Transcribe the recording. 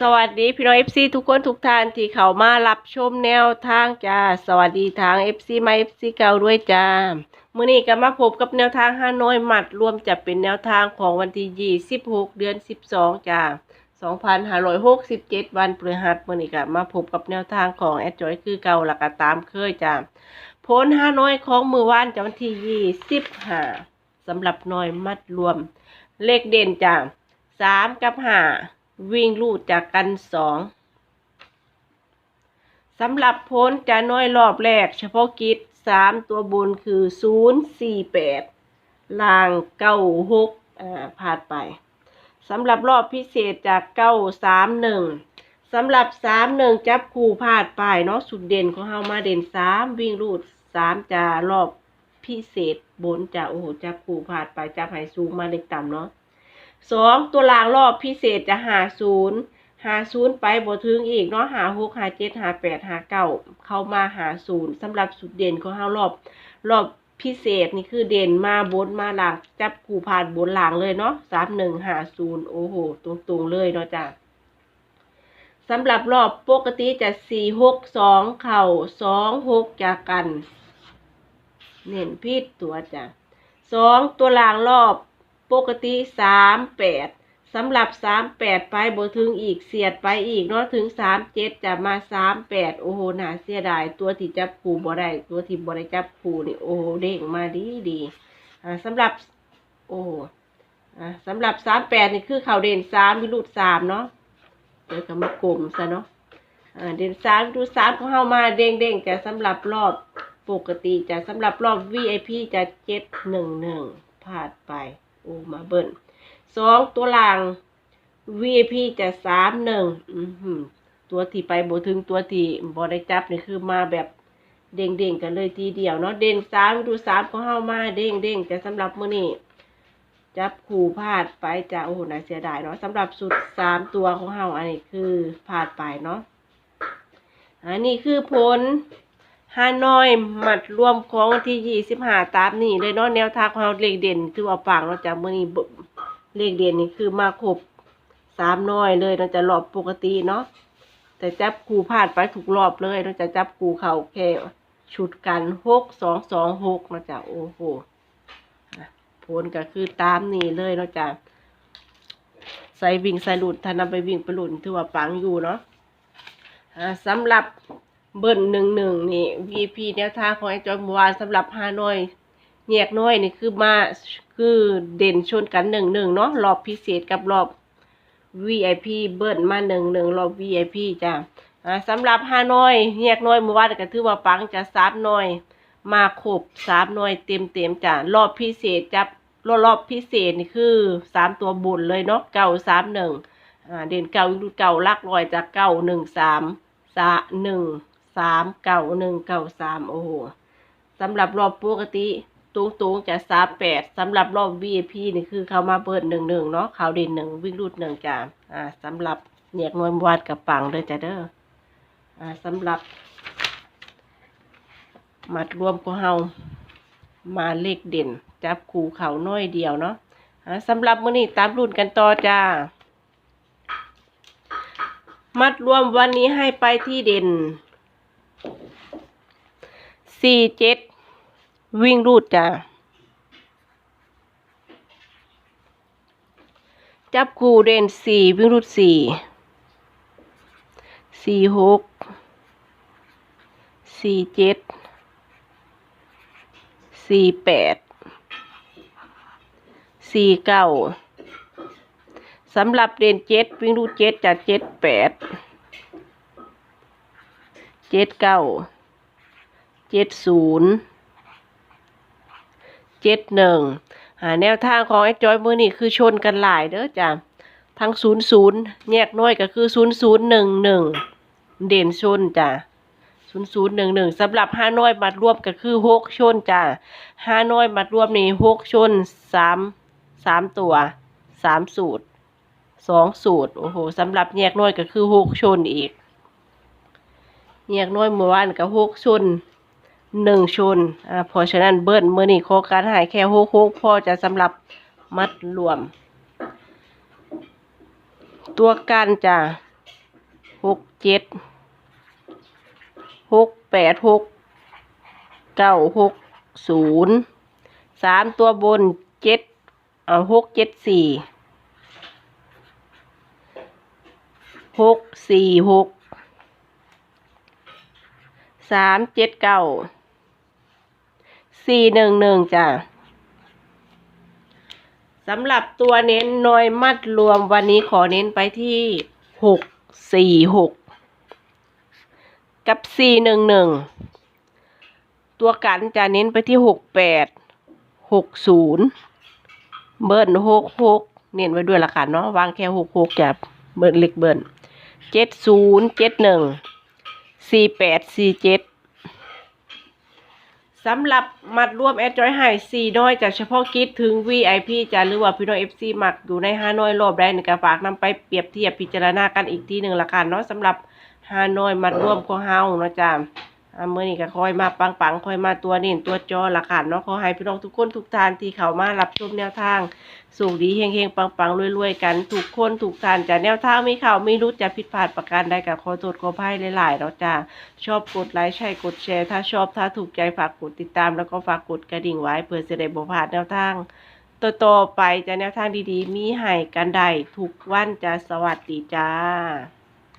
สวัสดีพี่น้องเอฟซีทุกคนทุกท่านที่เข้ามารับชมแนวทางจ้าสวัสดีทางเอฟซีมาเอฟซีเก่าด้วยจ้ามื้อนี้ก็มาพบกับแนวทางห้าน้อยหมัดรวมจะเป็นแนวทางของวันที่26เดือน12จ้า2567วันพฤหัสมื้อนี้ก็มาพบกับแนวทางของแอดจอยคือเก่าหลักตามเคยจ้าผลห้าน้อยของมือวานจะวันที่25สำหรับน้อยมัดรวม เลขเด่นจ้า3กับ5 วิ่งลูดจากกันสองสำหรับพ้นจะน้อยรอบแรก เฉพาะกิจสามตัวบนคือศูนย์สี่แปดล่างเก้าหกอ่าผ่านไปสำหรับรอบพิเศษจากเก้าสามหนึ่งสำหรับสามหนึ่งจับคู่พลาดไปเนาะสุดเด่นของเฮามาเด่นสามวิ่งรูดสามจะรอบพิเศษบนจะโอ้โหจับคู่พลาดไปจับไห้สูงมาเล็กต่ำเนาะ สองตัวรางรอบพิเศษจะหาศูนย์หาศูนย์ไปบ่ถึงอีกเนาะหาหกหาเจ็ดหาแปดหาเก้าเข้ามาหาศูนย์สำหรับสุดเด่นของเฮารอบรอบพิเศษนี่คือเด่นมาบนมาหลังจับกูผ่านบนหลังเลยเนาะสามหนึ่งหาศูนย์โอ้โหตรงๆเลยเนาะจ้ะสำหรับรอบปกติจะสี่หกสองเข่าสองหกจากกัน เน้นพิษตัวจ้ะสองตัวหลังรอบ ปกติสามแปดสำหรับสามแปดไปบถึงอีกเสียดไปอีกเนาะถึงสามเจ็ดจะมาสามแปดโอ้โหน่าเสียดายตัวที่จับผูบ่ได้ตัวที่บ่ได้จับผูนี่โอ้โหเด้งมาดีดีอ่าสำหรับโอ้อ่าสำหรับสามแปดนี่คือข่าวเด่นสามวิรุดสามเนาะเดี๋ยวก็มากลมซะเนาะอ่าเด่นสามวิรุดสามของเฮามาเด้งเด้งแต่สำหรับรอบปกติจะสำหรับรอบ VIP จะเจ็ดหนึ่งหนึ่งพลาดไป อ้มาเบิ้ลสองตัวล่าง VIP จะสามหนึ่งตัวที่ไปบถึงตัวที่บอได้จับนี่คือมาแบบเด้งเด้งๆกันเลยทีเดียวเนาะเด่นสามดูสามของเฮามาเด้งเด้งๆแต่สำหรับมื้อนี้จับขู่พลาดไปจะโอ้โหน่าเสียดายเนาะสำหรับสุดสามตัวของเฮาอันนี้คือพลาดไปเนาะอันนี้คือผล ฮานอยหมัดรวมของวันที่ยี่สิบห้าตามนี่เลยเนาะแนวทางของเราเลขเด่นคือเอาปากเราจากมื่อนี้เบิ่งเลขเด่นนี่คือมาครบสามน้อยเลยเราจะรอบปกติเนาะแต่จับคูพลาดไปถูกรอบเลยเราจะจับคูเข่าแค่ชุดกันหกสองสองหกเราจะโอ้โหอะผลก็คือตามนี่เลยเราจะใส่วิ่งใส่หลุดถ้านำไปวิ่งไปหลุดถือว่าปังอยู่เนาะอ่าสำหรับ เบิ้ลหนึ่งหนึ่งนี่ VP แนวทางของไอ้จอยเมื่อวานสำหรับฮานอยแยกน้อยนี่คือมาคือเด่นชนกันหนึ่งหนึ่งเนาะรอบพิเศษกับรอบ VIP เบิ้ลมาหนึ่งหนึ่งรอบ VIP จ้ะอ่าสำหรับฮานอยแยกน้อยเมื่อวานก็ถือว่าปังจะสามน้อย มาครบสามน้อยเต็มเต็มๆจ้ะรอบพิเศษจับรอบรอบพิเศษนี่คือสามตัวบนเลยเนาะเก้าสามหนึ่งอ่าเด่นเก้าอยู่เก้าลักลอยจากเก้าหนึ่งสามสะหนึ่ง สามเก้าหนึ่งเก้าสามโอ้โหสำหรับรอบปกติตูงตูงๆจะสามแปดสำหรับรอบ VIP นี่คือเขามาเปิดหนึ่งหนึ่งเนาะเขาเด่นหนึ่งวิ่งรูดหนึ่งจ้าอ่าสำหรับเนียกนวลวาดกับปังเลยจ้ะเด้ออ่าสำหรับมัดรวมของเฮามาเลขเด่น จับคู่เขาน้อยเดียวเนาะสำหรับมื้อนี้ตามรุ่นกันต่อจ้า มัดรวมวันนี้ให้ไปที่เด่น สี่เจ็ดวิ่งรูดจ้ะจับคู่เด่นสี่วิ่งรูดสี่สี่หกสี่เจ็ดสี่แปดสี่เก้าสำหรับเด่นเจ็ดวิ่งรูดเจ็ดจะเจ็ดแปดเจ็ดเก้า เจ็ดศูนย์เจ็ดหนึ่งหาแนวทางของไอ้จอยมือนี่คือชนกันหลายเด้อจ้ะทั้งศูนย์ศูนย์แยกน้อยก็คือศูนย์ศูนย์หนึ่งหนึ่งเด่นชนจ้ะศูนย์ศูนย์หนึ่งหนึ่งสำหรับห้าน้อยมัดรวมก็คือหกชนจ้ะห้าน้อยมัดรวมนี่หกชนสามสามตัวสามสูตรสองสูตรโอ้โหสำหรับแยกน้อยก็คือหกชนอีกแยกน้อยเมื่อวานกับหกชน หนึ่งชนอ่าเพราะฉะนั้นเบิ้ลมื่อนี้โครการหายแค่หกหกพอจะสำหรับมัดรวม ตัวกันจะหกเจ็ดหกแปดหกเก้าหกศูนย์สามตัวบนเจ็ดเอาหกเจ็ดสี่หกสี่หกสามเจ็ดเก้า สี่หนึ่งหนึ่งจ้ะสำหรับตัวเน้นน้อยมัดรวมวันนี้ขอเน้นไปที่หกสี่หกกับสี่หนึ่งหนึ่งตัวกันจะเน้นไปที่หกแปดหกศูนย์เบิ้ลหกหกเน้นไว้ด้วยละค่ะเนาะวางแค่หกหกกับเบิ้ลเล็กเบิ้ลเจ็ดศูนย์เจ็ดหนึ่งสี่แปดสี่เจ็ด สำหรับมัดรวมแอดจอยไฮซีน้อยจากเฉพาะกิจถึง VIP จะหรือว่าพี่น้อง FC มักอยู่ในฮานอยรอบแรกหนกระฝากนำไปเปรียบเทียบพิจารณากันอีกทีหนึ่งละกันเนาะสำหรับฮานอยมัดรวมของเฮาเนาะจ้า อ่ามื่อนี้ก็คอยมาปังๆคอยมาตัวนี่ตัวจอละกันเนาะขอให้พี่น้องทุกคนทุกท่านที่เข้ามารับชมแนวทางสุขดีเฮงเฮงๆปังๆรวยๆกันทุกคนทุกท่านจากแนวทางไม่เข้าไม่รู้จะผิดพลาดประการใดกับขอโทษขอภัยหลายๆเนาะจ้าชอบกดไลค์ใช่กดแชร์ ถ้าชอบถ้าถูกใจฝากกดติดตาม แล้วก็ฝากกดกระดิ่งไว้เพื่อจะได้บ่พลาดแนวทางต่อๆไปจะแนวทางดีๆ มีให้กันได้ทุกวันจะสวัสดีจ้า